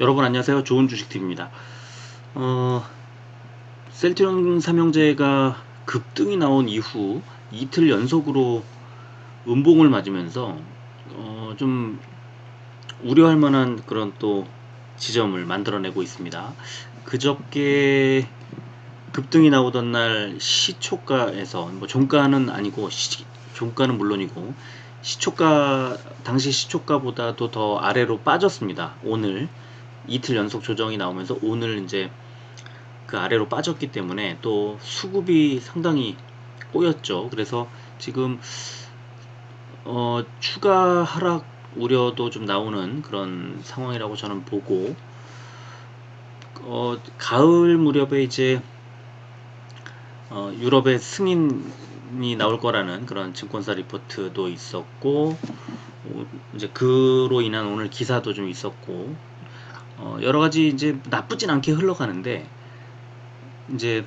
여러분 안녕하세요. 좋은 주식팀입니다. 어, 셀트리온 삼형제가 급등이 나온 이후 이틀 연속으로 음봉을 맞으면서 어, 좀 우려할 만한 그런 또 지점을 만들어내고 있습니다. 그저께 급등이 나오던 날 시초가에서 뭐 종가는 아니고 시, 종가는 물론이고 시초가 당시 시초가보다도 더 아래로 빠졌습니다. 오늘 이틀 연속 조정이 나오면서 오늘 이제 그 아래로 빠졌기 때문에 또 수급이 상당히 꼬였죠. 그래서 지금 어 추가 하락 우려도 좀 나오는 그런 상황이라고 저는 보고 어 가을 무렵에 이제 어 유럽의 승인이 나올 거라는 그런 증권사 리포트도 있었고 어, 이제 그로 인한 오늘 기사도 좀 있었고 어, 여러 가지 이제 나쁘진 않게 흘러가는데 이제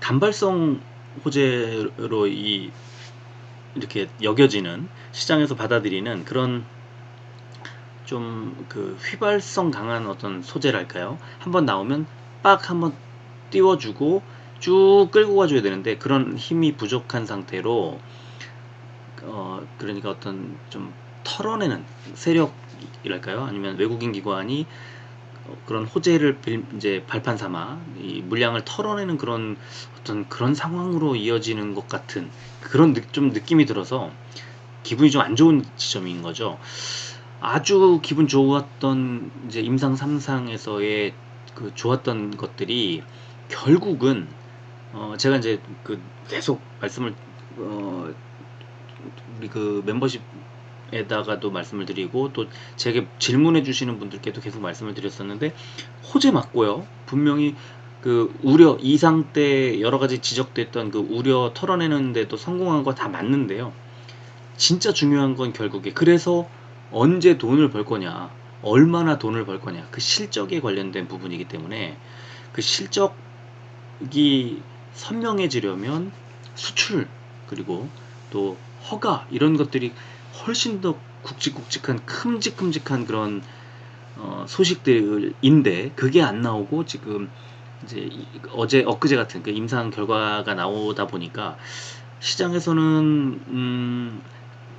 단발성 호재로 이 이렇게 여겨지는 시장에서 받아들이는 그런 좀 그 휘발성 강한 어떤 소재랄까요? 한번 나오면 빡 한번 띄워주고 쭉 끌고 가줘야 되는데 그런 힘이 부족한 상태로 어 그러니까 어떤 좀 털어내는 세력이랄까요? 아니면 외국인 기관이 그런 호재를 이제 발판 삼아 이 물량을 털어내는 그런 어떤 그런 상황으로 이어지는 것 같은 그런 느, 좀 느낌이 들어서 기분이 좀 안 좋은 지점인 거죠. 아주 기분 좋았던 이제 임상 3상에서의 그 좋았던 것들이 결국은 어 제가 이제 그 계속 말씀을 어 우리 그 멤버십 에다가도 말씀을 드리고 또 제게 질문해 주시는 분들께도 계속 말씀을 드렸었는데 호재 맞고요. 분명히 그 우려 이상 때 여러 가지 지적됐던 그 우려 털어내는데도 성공한 거 다 맞는데요. 진짜 중요한 건 결국에 그래서 언제 돈을 벌 거냐, 얼마나 돈을 벌 거냐 그 실적에 관련된 부분이기 때문에 그 실적이 선명해지려면 수출 그리고 또 허가 이런 것들이 훨씬 더 굵직굵직한 큼직큼직한 그런 어, 소식들인데 그게 안 나오고 지금 이제 어제 엊그제 같은 그 임상 결과가 나오다 보니까 시장에서는 음,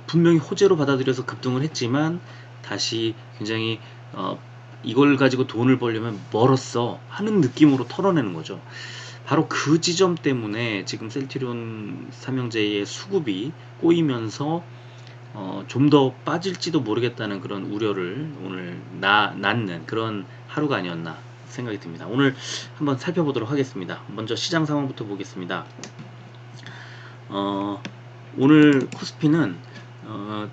분명히 호재로 받아들여서 급등을 했지만 다시 굉장히 어, 이걸 가지고 돈을 벌려면 멀었어 하는 느낌으로 털어내는 거죠. 바로 그 지점 때문에 지금 셀티리온 삼형제의 수급이 꼬이면서 어, 좀 더 빠질지도 모르겠다는 그런 우려를 오늘 나, 낳는 그런 하루가 아니었나 생각이 듭니다. 오늘 한번 살펴보도록 하겠습니다. 먼저 시장 상황부터 보겠습니다. 어, 오늘 코스피는 어,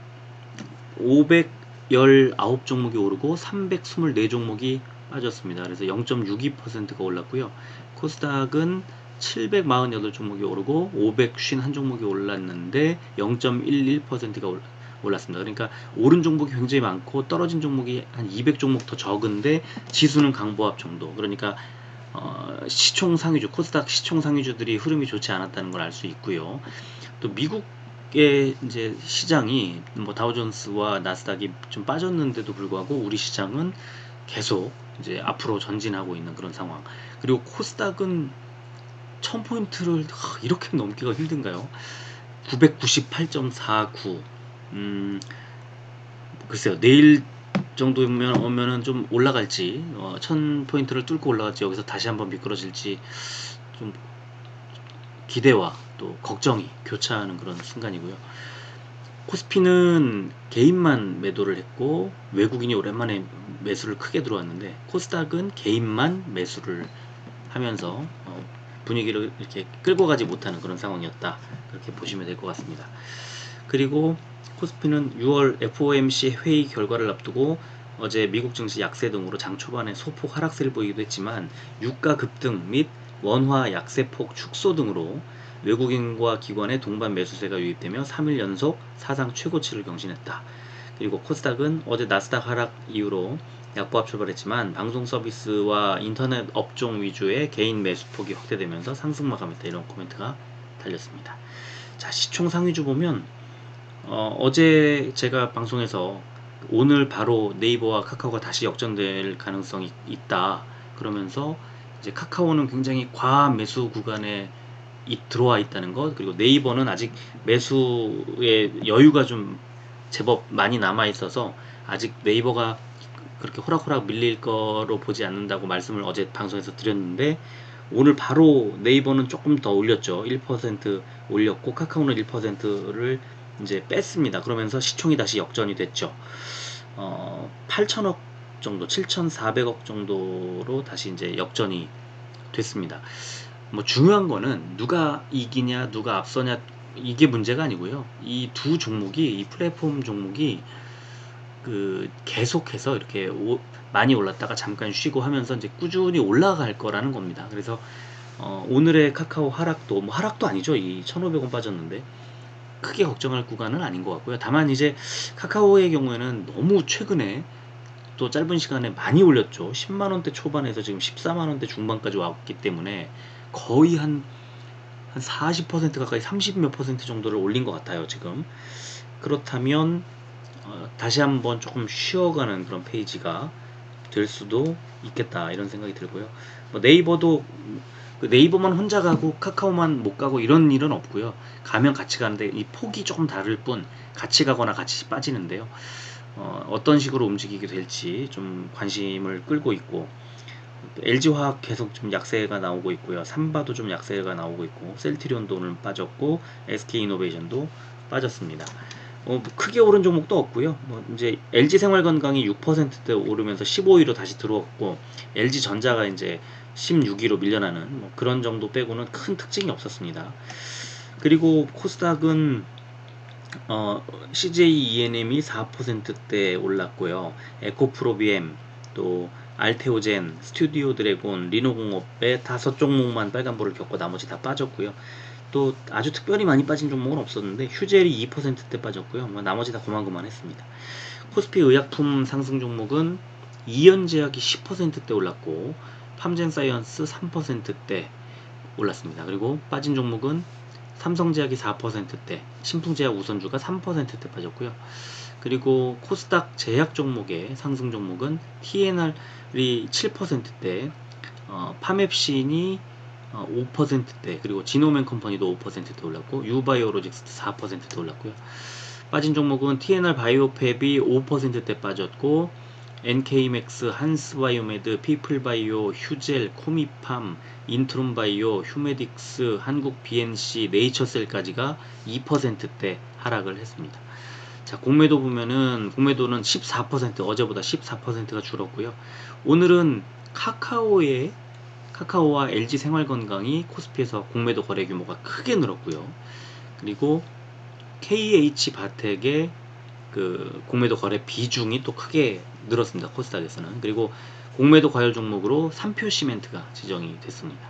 519 종목이 오르고 324 종목이 빠졌습니다. 그래서 0.62%가 올랐고요. 코스닥은 748 종목이 오르고 551 종목이 올랐는데 0.11%가 올랐습니다. 그러니까 오른 종목이 굉장히 많고 떨어진 종목이 한 200종목 더 적은데 지수는 강보합 정도. 그러니까 어, 시총 상위주 코스닥 시총 상위주들이 흐름이 좋지 않았다는 걸 알 수 있고요. 또 미국의 이제 시장이 뭐 다우존스와 나스닥이 좀 빠졌는데도 불구하고 우리 시장은 계속 이제 앞으로 전진하고 있는 그런 상황. 그리고 코스닥은 1000포인트를 이렇게 넘기가 힘든가요? 998.49 음, 글쎄요 내일 정도면 오면은 좀 올라갈지 어, 1000포인트를 뚫고 올라갈지 여기서 다시 한번 미끄러질지 좀 기대와 또 걱정이 교차하는 그런 순간이고요 코스피는 개인만 매도를 했고 외국인이 오랜만에 매수를 크게 들어왔는데 코스닥은 개인만 매수를 하면서 어, 분위기를 이렇게 끌고 가지 못하는 그런 상황이었다. 그렇게 보시면 될 것 같습니다. 그리고 코스피는 6월 FOMC 회의 결과를 앞두고 어제 미국 증시 약세 등으로 장 초반에 소폭 하락세를 보이기도 했지만 유가 급등 및 원화 약세폭 축소 등으로 외국인과 기관의 동반 매수세가 유입되며 3일 연속 사상 최고치를 경신했다. 그리고 코스닥은 어제 나스닥 하락 이후로 약보합 출발했지만 방송 서비스와 인터넷 업종 위주의 개인 매수폭이 확대되면서 상승 마감했다 이런 코멘트가 달렸습니다. 자 시총 상위주 보면 어, 제 제가 방송에서 오늘 바로 네이버와 카카오가 다시 역전될 가능성이 있다. 그러면서 이제 카카오는 굉장히 과매수 구간에 이, 들어와 있다는 것 그리고 네이버는 아직 매수의 여유가 좀 제법 많이 남아 있어서 아직 네이버가 그렇게 호락호락 밀릴 거로 보지 않는다고 말씀을 어제 방송에서 드렸는데 오늘 바로 네이버는 조금 더 올렸죠. 1% 올렸고 카카오는 1%를 이제 뺐습니다. 그러면서 시총이 다시 역전이 됐죠. 어, 8천억 정도 7,400억 정도로 다시 이제 역전이 됐습니다. 뭐 중요한 거는 누가 이기냐 누가 앞서냐 이게 문제가 아니고요. 이 두 종목이 이 플랫폼 종목이 그 계속해서 이렇게 오, 많이 올랐다가 잠깐 쉬고 하면서 이제 꾸준히 올라갈 거라는 겁니다. 그래서 어, 오늘의 카카오 하락도 뭐 하락도 아니죠. 이 1,500원 빠졌는데 크게 걱정할 구간은 아닌 것 같고요. 다만 이제 카카오의 경우에는 너무 최근에 또 짧은 시간에 많이 올렸죠. 10만 원대 초반에서 지금 14만 원대 중반까지 왔기 때문에 거의 한, 한 40% 가까이 30몇 퍼센트 정도를 올린 것 같아요, 지금. 그렇다면, 어, 다시 한번 조금 쉬어가는 그런 페이지가 될 수도 있겠다, 이런 생각이 들고요. 뭐 네이버도, 그 네이버만 혼자 가고 카카오만 못 가고 이런 일은 없고요. 가면 같이 가는데 이 폭이 조금 다를 뿐 같이 가거나 같이 빠지는데요. 어, 어떤 식으로 움직이게 될지 좀 관심을 끌고 있고 LG화학 계속 좀 약세가 나오고 있고요. 삼바도 좀 약세가 나오고 있고 셀트리온도 오늘 빠졌고 SK이노베이션도 빠졌습니다. 어, 뭐 크게 오른 종목도 없고요. 뭐 이제 LG생활건강이 6%대 오르면서 15위로 다시 들어왔고 LG전자가 이제 16위로 밀려나는 뭐 그런 정도 빼고는 큰 특징이 없었습니다. 그리고 코스닥은 어, CJ ENM이 4%대 올랐고요. 에코프로비엠 또 알테오젠, 스튜디오 드래곤, 리노공업의 다섯 종목만 빨간불을 겪고 나머지 다 빠졌고요. 또 아주 특별히 많이 빠진 종목은 없었는데 휴젤이 2%대 빠졌고요. 뭐 나머지 다 고만고만했습니다. 코스피 의약품 상승 종목은 이연제약이 10%대 올랐고 팜젠사이언스 3%대 올랐습니다. 그리고 빠진 종목은 삼성제약이 4%대, 신풍제약 우선주가 3%대 빠졌고요. 그리고 코스닥 제약 종목의 상승 종목은 TNR이 7%대, 어, 파맵신이 어, 5%대, 그리고 지노맨 컴퍼니도 5%대 올랐고, 유바이오로직스도 4%대 올랐고요. 빠진 종목은 TNR 바이오팹이 5%대 빠졌고, NK맥스, 한스바이오메드, 피플바이오, 휴젤, 코미팜, 인트론바이오, 휴메딕스, 한국 BNC, 네이처셀까지가 2%대 하락을 했습니다. 자, 공매도 보면은 공매도는 14% 어제보다 14%가 줄었고요. 오늘은 카카오의 카카오와 LG 생활건강이 코스피에서 공매도 거래 규모가 크게 늘었고요. 그리고 KH 바텍의 그 공매도 거래 비중이 또 크게 늘었습니다. 코스닥에서는. 그리고 공매도 과열 종목으로 3표 시멘트가 지정이 됐습니다.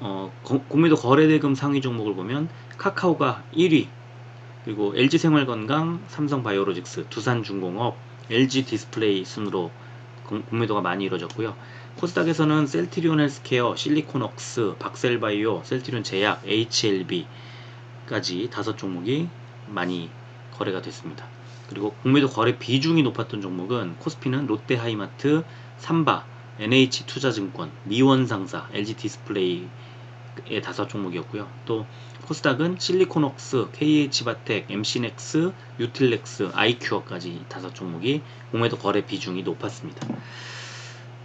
어, 공매도 거래대금 상위 종목을 보면 카카오가 1위, 그리고 LG생활건강, 삼성바이오로직스, 두산중공업, LG디스플레이 순으로 공매도가 많이 이루어졌고요. 코스닥에서는 셀트리온 헬스케어, 실리콘웍스, 박셀바이오, 셀트리온 제약, HLB까지 다섯 종목이 많이 거래가 됐습니다. 그리고 공매도 거래 비중이 높았던 종목은 코스피는 롯데하이마트, 삼바, NH투자증권, 미원상사, LG디스플레이의 다섯 종목이었고요. 또 코스닥은 실리콘웍스, KH바텍, MC넥스, 유틸렉스, 아이큐어까지 다섯 종목이 공매도 거래 비중이 높았습니다.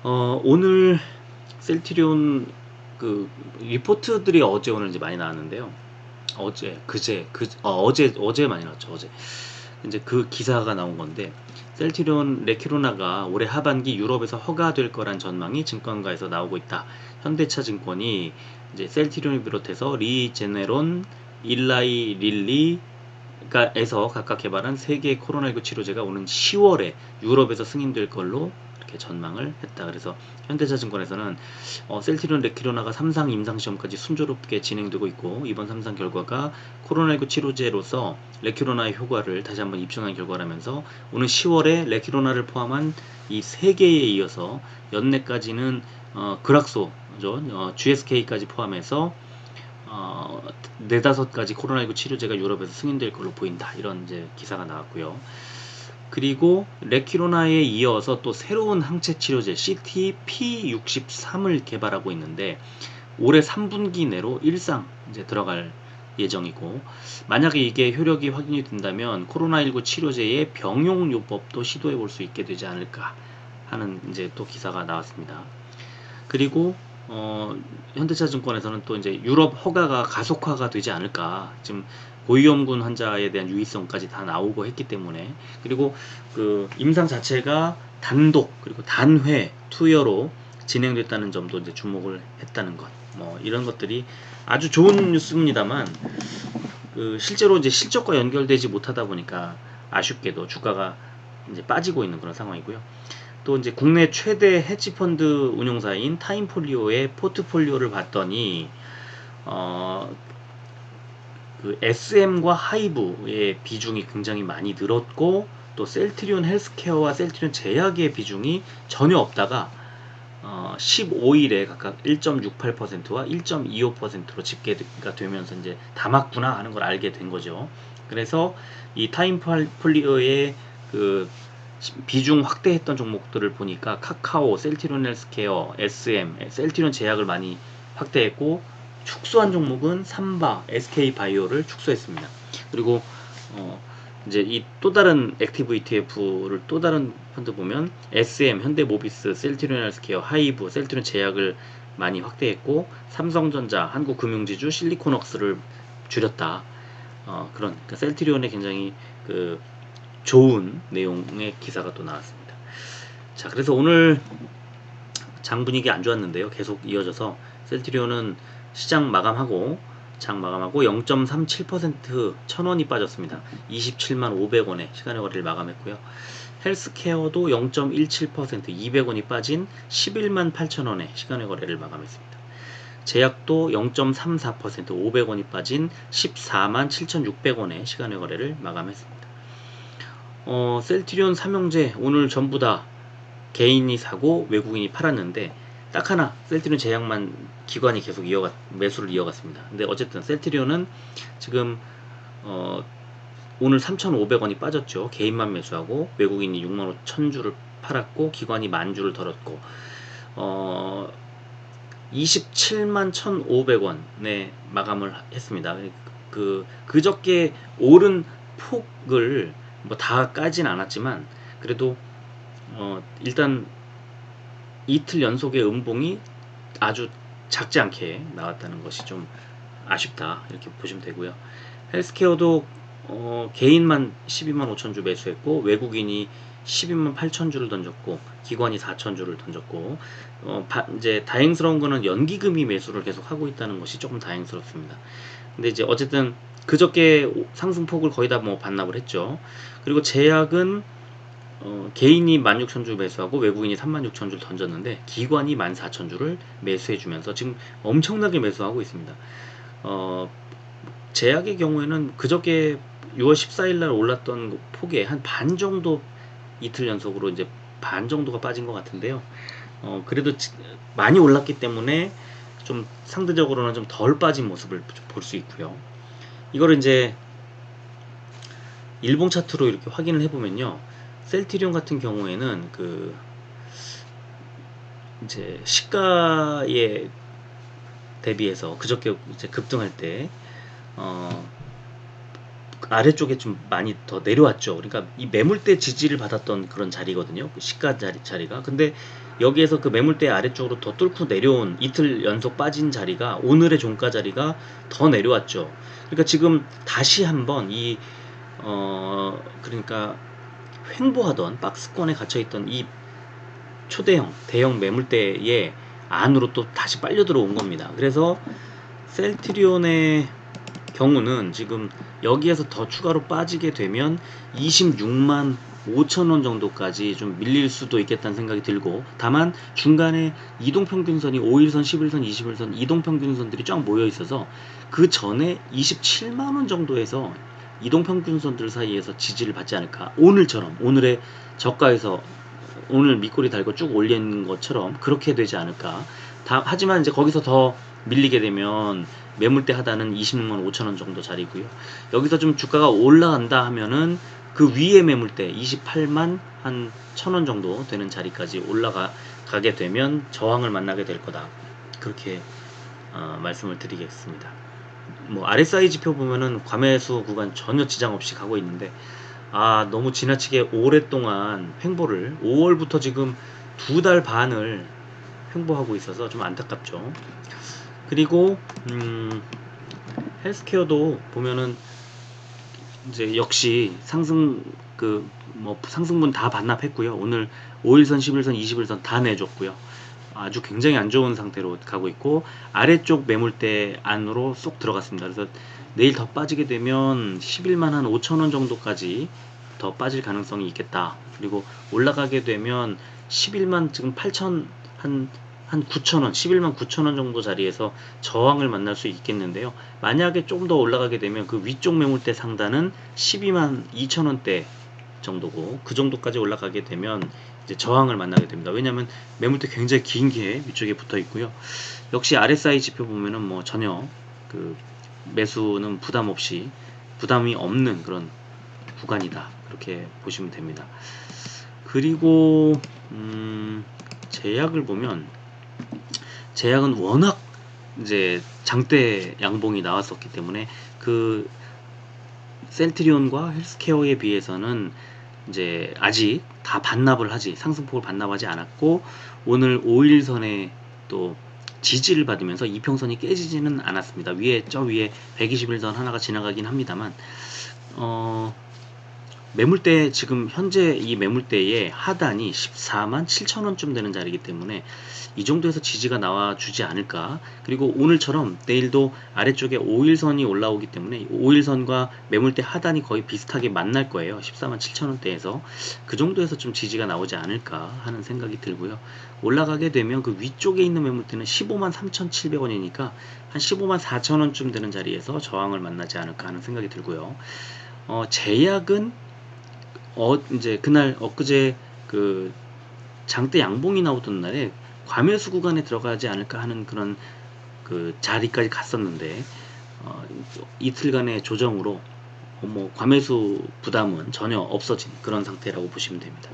어, 오늘 셀트리온 그 리포트들이 어제 오늘 이제 많이 나왔는데요. 어제, 그제, 그 어, 어제 어제 많이 나왔죠. 어제. 이제 그 기사가 나온 건데 셀트리온 레키로나가 올해 하반기 유럽에서 허가될 거란 전망이 증권가에서 나오고 있다. 현대차 증권이 이제 셀티론을 비롯해서 리제네론, 일라이 릴리가에서 각각 개발한 세 개의 코로나19 치료제가 오는 10월에 유럽에서 승인될 걸로 이렇게 전망을 했다. 그래서 현대자증권에서는 어, 셀티론 레키로나가 3상 임상 시험까지 순조롭게 진행되고 있고 이번 3상 결과가 코로나19 치료제로서 레키로나의 효과를 다시 한번 입증한 결과라면서 오는 10월에 레키로나를 포함한 이세 개에 이어서 연내까지는 어, 그락소 어, GSK까지 포함해서 어, 네다섯 가지 코로나19 치료제가 유럽에서 승인될 걸로 보인다. 이런 이제 기사가 나왔고요. 그리고 레키로나에 이어서 또 새로운 항체 치료제 CTP63을 개발하고 있는데 올해 3분기 내로 일상 이제 들어갈 예정이고 만약에 이게 효력이 확인이 된다면 코로나19 치료제의 병용 요법도 시도해 볼 수 있게 되지 않을까 하는 이제 또 기사가 나왔습니다. 그리고 어, 현대차증권에서는 또 이제 유럽 허가가 가속화가 되지 않을까 지금 고위험군 환자에 대한 유의성까지 다 나오고 했기 때문에 그리고 그 임상 자체가 단독 그리고 단회 투여로 진행됐다는 점도 이제 주목을 했다는 것. 뭐 이런 것들이 아주 좋은 뉴스입니다만 그 실제로 이제 실적과 연결되지 못하다 보니까 아쉽게도 주가가 이제 빠지고 있는 그런 상황이고요. 또 이제 국내 최대 헤지 펀드 운용사인 타임폴리오의 포트폴리오를 봤더니 어, 그 SM과 하이브의 비중이 굉장히 많이 늘었고 또 셀트리온 헬스케어와 셀트리온 제약의 비중이 전혀 없다가 어, 15일에 각각 1.68%와 1.25%로 집계가 되면서 이제 담았구나 하는 걸 알게 된 거죠. 그래서 이 타임폴리오의 그 비중 확대했던 종목들을 보니까 카카오, 셀티론 헬스케어, SM, 셀티론 제약을 많이 확대했고 축소한 종목은 삼바, SK 바이오를 축소했습니다. 그리고 어 이제 이 또 다른 액티브 ETF를 또 다른 펀드 보면 SM, 현대모비스, 셀티론 헬스케어, 하이브, 셀티론 제약을 많이 확대했고 삼성전자, 한국금융지주, 실리콘웍스를 줄였다. 어, 그런 그러니까 셀트리온의 굉장히 그 좋은 내용의 기사가 또 나왔습니다. 자, 그래서 오늘 장 분위기 안 좋았는데요. 계속 이어져서 셀트리온은 시장 마감하고 장 마감하고 0.37% 1000원이 빠졌습니다. 27만 500원에 시간의 거래를 마감했고요. 헬스케어도 0.17% 200원이 빠진 11만 8천원에 시간의 거래를 마감했습니다. 제약도 0.34% 500원이 빠진 14만 7,600원에 시간의 거래를 마감했습니다. 어, 셀트리온 삼형제 오늘 전부 다 개인이 사고 외국인이 팔았는데 딱 하나 셀트리온 제약만 기관이 계속 이어가 매수를 이어갔습니다. 근데 어쨌든 셀트리온은 지금 어, 오늘 3,500원이 빠졌죠. 개인만 매수하고 외국인이 6만 5천 주를 팔았고 기관이 만 주를 덜었고 어, 27만 1,500원에 마감을 했습니다. 그 그저께 오른 폭을 뭐 다 까진 않았지만 그래도 어, 일단 이틀 연속의 음봉이 아주 작지 않게 나왔다는 것이 좀 아쉽다 이렇게 보시면 되고요. 헬스케어도 어, 개인만 12만 5천 주 매수했고 외국인이 12만 8천 주를 던졌고 기관이 4천 주를 던졌고 어, 바, 이제 다행스러운 거는 연기금이 매수를 계속 하고 있다는 것이 조금 다행스럽습니다. 근데 이제 어쨌든 그저께 상승폭을 거의 다 뭐 반납을 했죠. 그리고 제약은 어, 개인이 16,000주 매수하고 외국인이 36,000주를 던졌는데 기관이 14,000주를 매수해주면서 지금 엄청나게 매수하고 있습니다. 어, 제약의 경우에는 그저께 6월 14일 날 올랐던 그 폭의 한 반 정도 이틀 연속으로 이제 반 정도가 빠진 것 같은데요. 어, 그래도 많이 올랐기 때문에 좀 상대적으로는 좀 덜 빠진 모습을 볼 수 있고요. 이거를 이제 일봉 차트로 이렇게 확인을 해보면요. 셀티리온 같은 경우에는 그 이제 시가에 대비해서 그저께 이제 급등할 때 어, 아래쪽에 좀 많이 더 내려왔죠. 그러니까 이 매물대 지지를 받았던 그런 자리거든요. 그 시가 자리, 자리가. 근데 여기에서 그 매물대 아래쪽으로 더 뚫고 내려온 이틀 연속 빠진 자리가 오늘의 종가 자리가 더 내려왔죠. 그러니까 지금 다시 한번 이, 어, 그러니까 횡보하던 박스권에 갇혀있던 이 초대형, 대형 매물대의 안으로 또 다시 빨려 들어온 겁니다. 그래서 셀트리온의 경우는 지금 여기에서 더 추가로 빠지게 되면 26만 5천원 정도까지 좀 밀릴 수도 있겠다는 생각이 들고 다만 중간에 이동평균선이 5일선, 11선, 21선 이동평균선들이 쫙 모여 있어서 그 전에 27만원 정도에서 이동평균선들 사이에서 지지를 받지 않을까 오늘처럼 오늘의 저가에서 오늘 밑꼬리 달고 쭉 올리는 것처럼 그렇게 되지 않을까 다, 하지만 이제 거기서 더 밀리게 되면 매물대 하단은 26만 5천원 정도 자리고요. 여기서 좀 주가가 올라간다 하면은 그 위에 매물대 28만 한 천원 정도 되는 자리까지 올라가 가게 되면 저항을 만나게 될 거다. 그렇게 어, 말씀을 드리겠습니다. 뭐 RSI 지표 보면은 과매수 구간 전혀 지장 없이 가고 있는데 아 너무 지나치게 오랫동안 횡보를 5월부터 지금 두 달 반을 횡보하고 있어서 좀 안타깝죠. 그리고 음, 헬스케어도 보면은 이제 역시 상승 그 뭐 상승분 다 반납했고요. 오늘 5일선, 11선, 20일선 다 내줬고요. 아주 굉장히 안 좋은 상태로 가고 있고 아래쪽 매물대 안으로 쏙 들어갔습니다. 그래서 내일 더 빠지게 되면 11만 한 5천 원 정도까지 더 빠질 가능성이 있겠다. 그리고 올라가게 되면 11만 지금 8천 한, 한 9천 원, 11만 9천 원 정도 자리에서 저항을 만날 수 있겠는데요. 만약에 좀더 올라가게 되면 그 위쪽 매물대 상단은 12만 2천 원대 정도고 그 정도까지 올라가게 되면 이제 저항을 만나게 됩니다. 왜냐하면 매물대 굉장히 긴 게 위쪽에 붙어 있고요. 역시 RSI 지표 보면은 뭐 전혀 그 매수는 부담 없이 부담이 없는 그런 구간이다. 그렇게 보시면 됩니다. 그리고 음, 제약을 보면 제약은 워낙 이제 장대 양봉이 나왔었기 때문에 그 셀트리온과 헬스케어에 비해서는 이제 아직 다 반납을 하지 상승폭을 반납하지 않았고 오늘 5일선에 또 지지를 받으면서 이평선이 깨지지는 않았습니다. 위에 저 위에 121선 하나가 지나가긴 합니다만 어 매물대 지금 현재 이 매물대의 하단이 14만 7천 원쯤 되는 자리이기 때문에 이 정도에서 지지가 나와 주지 않을까. 그리고 오늘처럼 내일도 아래쪽에 5일선이 올라오기 때문에 5일선과 매물대 하단이 거의 비슷하게 만날 거예요. 14만 7천 원대에서. 그 정도에서 좀 지지가 나오지 않을까 하는 생각이 들고요. 올라가게 되면 그 위쪽에 있는 매물대는 15만 3,700원이니까 한 15만 4천 원쯤 되는 자리에서 저항을 만나지 않을까 하는 생각이 들고요. 어, 제약은 어 이제 그날 엊그제 그 장대 양봉이 나오던 날에 과매수 구간에 들어가지 않을까 하는 그런 그 자리까지 갔었는데 어, 이틀간의 조정으로 어, 뭐 과매수 부담은 전혀 없어진 그런 상태라고 보시면 됩니다.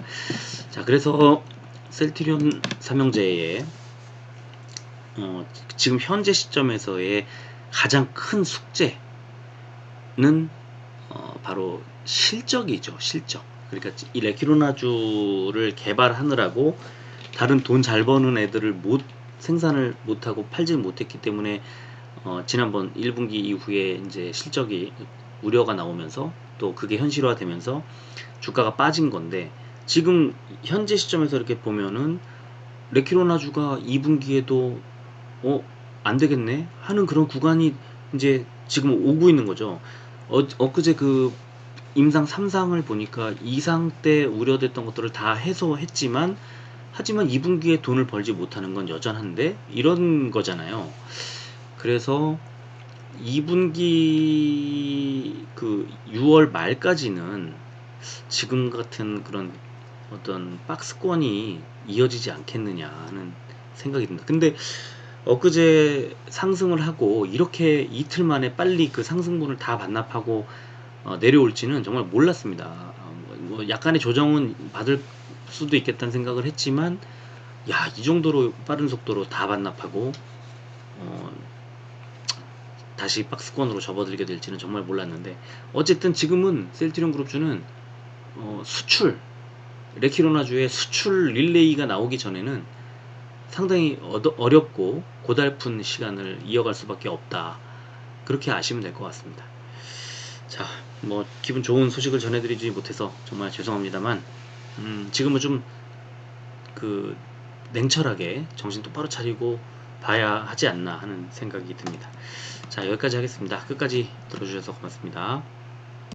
자 그래서 셀트리온 삼형제의 어, 지금 현재 시점에서의 가장 큰 숙제는 어, 바로 실적이죠 실적 그러니까 이 레키로나주를 개발하느라고 다른 돈 잘 버는 애들을 못 생산을 못하고 팔지 못했기 때문에 어, 지난번 1분기 이후에 이제 실적이 우려가 나오면서 또 그게 현실화되면서 주가가 빠진 건데 지금 현재 시점에서 이렇게 보면은 레키로나주가 2분기에도 어, 안 되겠네 하는 그런 구간이 이제 지금 오고 있는 거죠. 어, 엊그제 그 임상 3상을 보니까 2상 때 우려됐던 것들을 다 해소했지만 하지만 2분기에 돈을 벌지 못하는 건 여전한데 이런 거잖아요. 그래서 2분기 그 6월 말까지는 지금 같은 그런 어떤 박스권이 이어지지 않겠느냐는 생각이 듭니다. 근데 엊그제 상승을 하고 이렇게 이틀 만에 빨리 그 상승분을 다 반납하고 어, 내려올지는 정말 몰랐습니다. 어, 뭐 약간의 조정은 받을 수도 있겠다는 생각을 했지만 야 이 정도로 빠른 속도로 다 반납하고 어, 다시 박스권으로 접어들게 될지는 정말 몰랐는데 어쨌든 지금은 셀트리온 그룹주는 어, 수출 레키로나주의 수출 릴레이가 나오기 전에는 상당히 어렵고 고달픈 시간을 이어갈 수밖에 없다 그렇게 아시면 될 것 같습니다 자 뭐 기분 좋은 소식을 전해드리지 못해서 정말 죄송합니다만 음, 지금은 좀 그 냉철하게 정신 똑바로 차리고 봐야 하지 않나 하는 생각이 듭니다. 자 여기까지 하겠습니다. 끝까지 들어주셔서 고맙습니다.